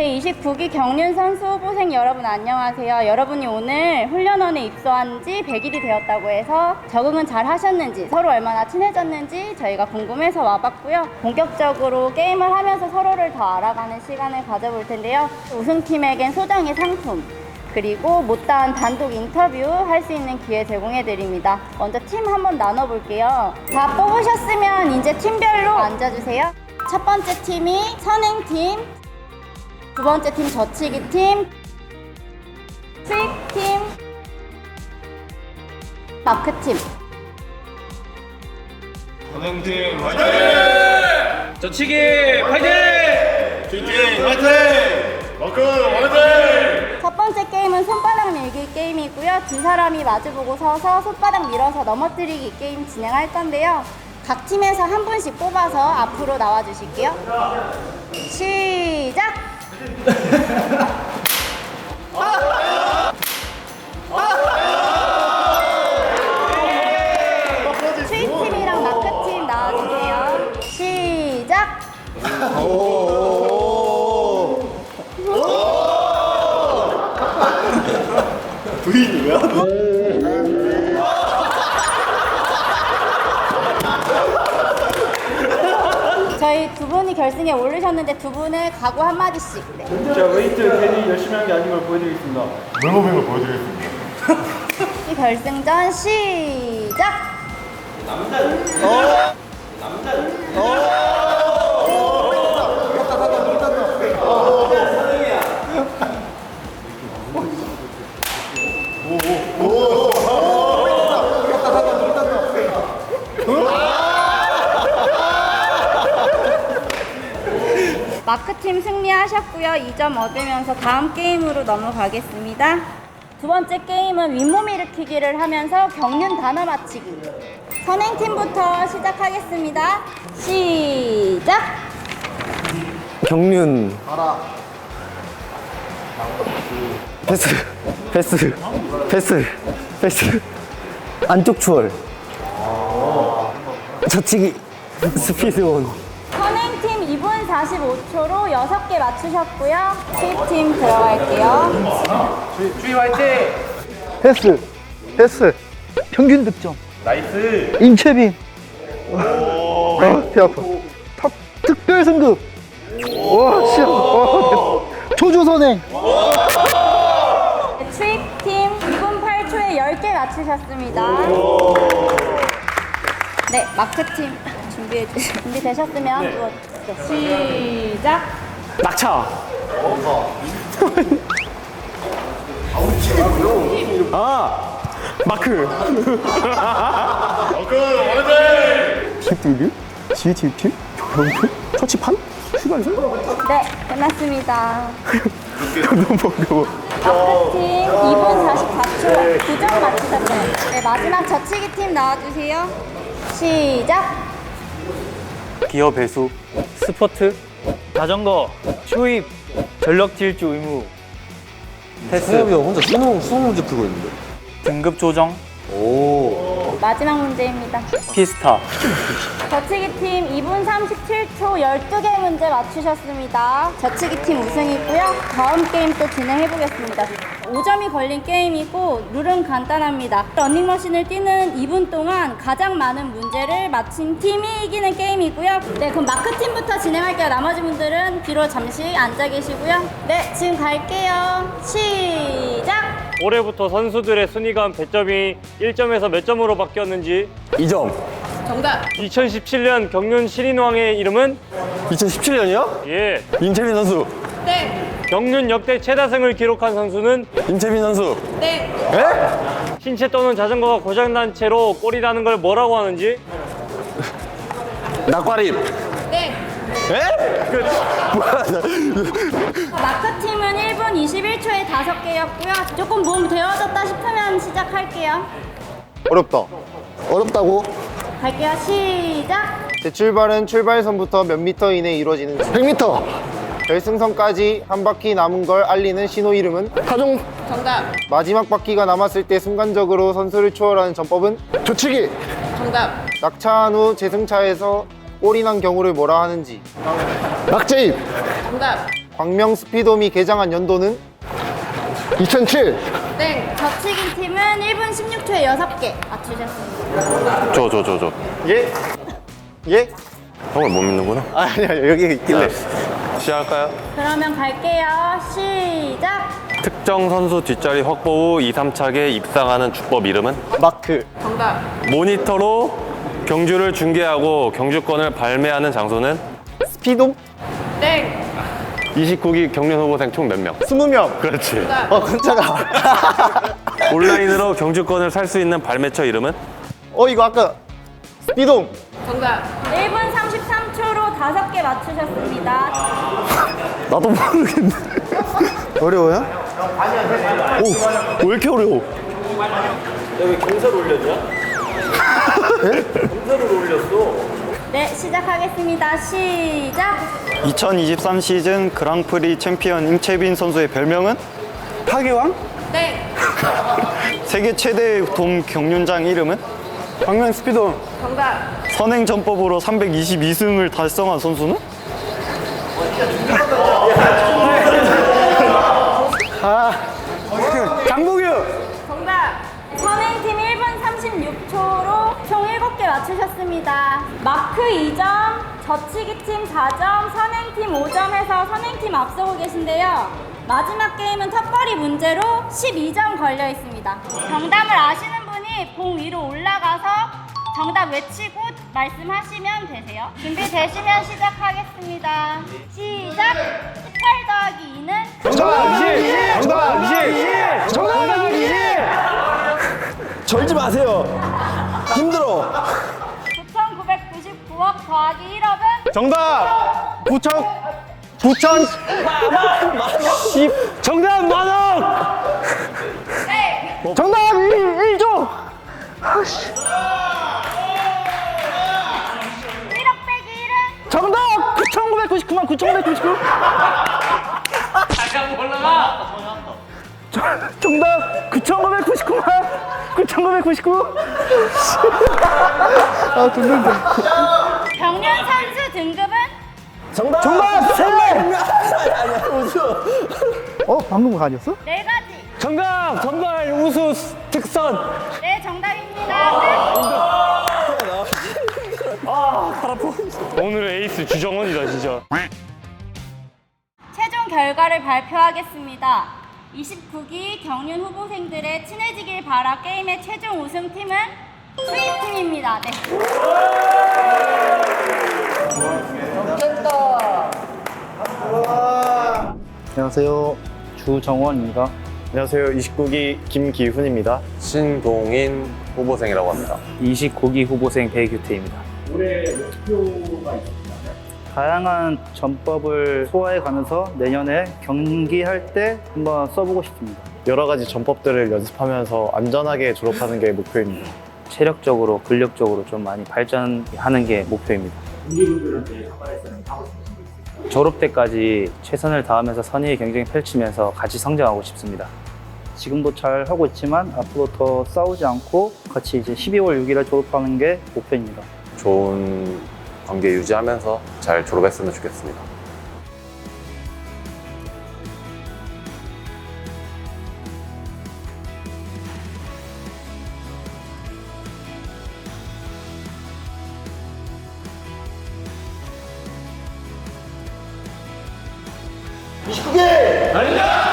제29기 경륜 선수 후보생 여러분 안녕하세요. 여러분이 오늘 훈련원에 입소한 지 100일이 되었다고 해서 적응은 잘 하셨는지 서로 얼마나 친해졌는지 저희가 궁금해서 와봤고요. 본격적으로 게임을 하면서 서로를 더 알아가는 시간을 가져볼 텐데요. 우승팀에겐 소정의 상품 그리고 못다한 단독 인터뷰 할 수 있는 기회 제공해 드립니다. 먼저 팀 한번 나눠 볼게요. 다 뽑으셨으면 이제 팀별로 앉아주세요. 첫 번째 팀이 선행팀, 두 번째 팀 저치기 팀, 스윕 팀, 마크 팀. 선행팀 화이팅! 저치기 파이팅! 쥐팅 화이팅! 마크 화이팅! 첫 번째 게임은 손바닥 밀기 게임이고요. 두 사람이 마주보고 서서 손바닥 밀어서 넘어뜨리기 게임 진행할 건데요. 각 팀에서 한 분씩 뽑아서 앞으로 나와 주실게요. 시작! 스윗팀이랑 마크팀 나와주세요. 시작! 분이 결승에 오르셨는데 두 분의 각오 한마디씩. 네. 제가 웨이트 괜히 열심히 한 게 아닌 걸 보여드리겠습니다. 물고빙을 보여드리겠습니다. 이 결승전 시작! 마크팀 승리하셨고요. 2점 얻으면서 다음 게임으로 넘어가겠습니다. 두 번째 게임은 윗몸 일으키기를 하면서 경륜 단어 맞히기. 선행팀부터 시작하겠습니다. 시작! 경륜 패스 패스 패스 패스 안쪽 추월 저치기 스피드원 선행팀 2분 45초로 6개 맞추셨고요. 스윗팀 들어갈게요. 주희 화이팅! 패스 패스. 평균 득점. 나이스! 임채빈. 아 배 아파. 탑 특별 승급. 와 시험 와 조조 선행. 스윗팀 2분 8초에 10개 맞추셨습니다. 네, 마크팀 준비해 주시 준비되셨으면 또 시작! 낙차 아 마크 마크 화이팅! 팁들뷰 지휘팁팁 경품 터치판 휘발성 네, 끝났습니다. 너무 반가워 마크팀 2분 44초 9점 맞추셨어요. 네, 마지막 저치기 팀 나와주세요. 시작! 기어 배수 스포트, 자전거, 추입, 전력 질주 의무, 패스, 형 혼자 수능 수능 문제 풀고 있는데 등급 조정, 마지막 문제입니다. 피스타. 저치기 팀 2분 37초 12개 문제 맞추셨습니다. 저치기 팀 우승이고요. 다음 게임 또 진행해 보겠습니다. 5점이 걸린 게임이고 룰은 간단합니다. 러닝머신을 뛰는 2분 동안 가장 많은 문제를 맞힌 팀이 이기는 게임이고요. 네, 그럼 마크 팀부터 진행할게요. 나머지 분들은 뒤로 잠시 앉아 계시고요. 네, 지금 갈게요. 시작! 올해부터 선수들의 순위간 배점이 1점에서 몇 점으로 바뀌었는지 2점 2017년 경륜 신인왕의 이름은 2017년이요? 예 임채빈 선수 경륜 역대 최다승을 기록한 선수는 임채빈 선수 신체 또는 자전거가 고장난 채로 나는 걸 뭐라고 하는지 낙과립 네 에? 뭐야 마크 팀은 1분 21초에 5개였고요. 조금 몸 데워졌다 싶으면 시작할게요. 어렵다. 어렵다고 갈게요. 시작. 제 출발은 출발선부터 몇 미터 이내에 이루어지는 100m 결승선까지 한 바퀴 남은 걸 알리는 신호 이름은? 타종 마지막 바퀴가 남았을 때 순간적으로 선수를 추월하는 전법은? 조치기. 낙차한 후 재승차에서 난 경우를 뭐라 하는지? 낙제입. 광명 스피돔이 개장한 연도는? 2007 네. 젖히기 팀은 1분 16초에 6개 맞추셨습니다. 줘, 줘, 줘, 줘. 예? 예? 형을 못 믿는구나. 아, 아니야 여기 있길래 시작할까요? 그러면 갈게요. 시작. 특정 선수 뒷자리 확보 후 2, 3차게 입상하는 주법 이름은? 마크 모니터로 경주를 중계하고 경주권을 발매하는 장소는? 스피돔 29기 경륜 후보생 총 몇 명? 20명 그렇지. 어 깜짝아 온라인으로 경주권을 살 수 있는 발매처 이름은? 어 이거 아까 스피돔 1분 33초로 5개 맞추셨습니다. 나도 모르겠네 어려워요? 오, 왜 이렇게 어려워? 네, 시작하겠습니다. 시작. 2023 시즌 그랑프리 챔피언 임채빈 선수의 별명은? 파괴왕? 네. 세계 최대 돔 경륜장 이름은? 광명 스피돔 정답. 선행 전법으로 322승을 달성한 선수는? 아, 장복유 정답. 선행팀 1분 36초로 총 7개 맞추셨습니다. 마크 2점, 젖히기팀 4점, 선행팀 5점 해서 선행팀 앞서고 계신데요. 마지막 게임은 턱걸이 문제로 12점 걸려 있습니다. 정답을 아시는 분이 봉 위로 올라가서 정답 외치고 말씀하시면 되세요. 준비되시면 시작하겠습니다. 마세요. 힘들어. 9,999억 더하기 1억은? 정답! 9천 9천 정답! 만원! 네. 정답! 1, 1조! 1억 빼기 1은? 정답! 9,999만 9,999 정답 9,999만 9,999아 듣는데 경륜 선수 등급은 정답 세 어? 방금 거 아니었어? 네 가지. 정답! 전발 우수 특선! 네, 정답입니다. 오늘 의 에이스 주정원이다 진짜 최종 결과를 발표하겠습니다. 29기 경륜 후보생들의 친해지길 바라 게임의 최종 우승팀은 스윗팀입니다. 네. 안녕하세요 주정원입니다 안녕하세요. 29기 김기훈입니다. 신동인 후보생이라고 합니다. 29기 후보생 배규태입니다. 다양한 전법을 소화해 가면서 내년에 경기할 때 한번 써보고 싶습니다 여러 가지 전법들을 연습하면서 안전하게 졸업하는 게 목표입니다. 체력적으로, 근력적으로 좀 많이 발전하는 게 목표입니다. 졸업 때까지 최선을 다하면서 선의의 경쟁 펼치면서 같이 성장하고 싶습니다. 지금도 잘 하고 있지만 앞으로 더 싸우지 않고 같이 이제 12월 6일에 졸업하는 게 목표입니다 좋은 관계 유지하면서 잘 졸업했으면 좋겠습니다. 달려!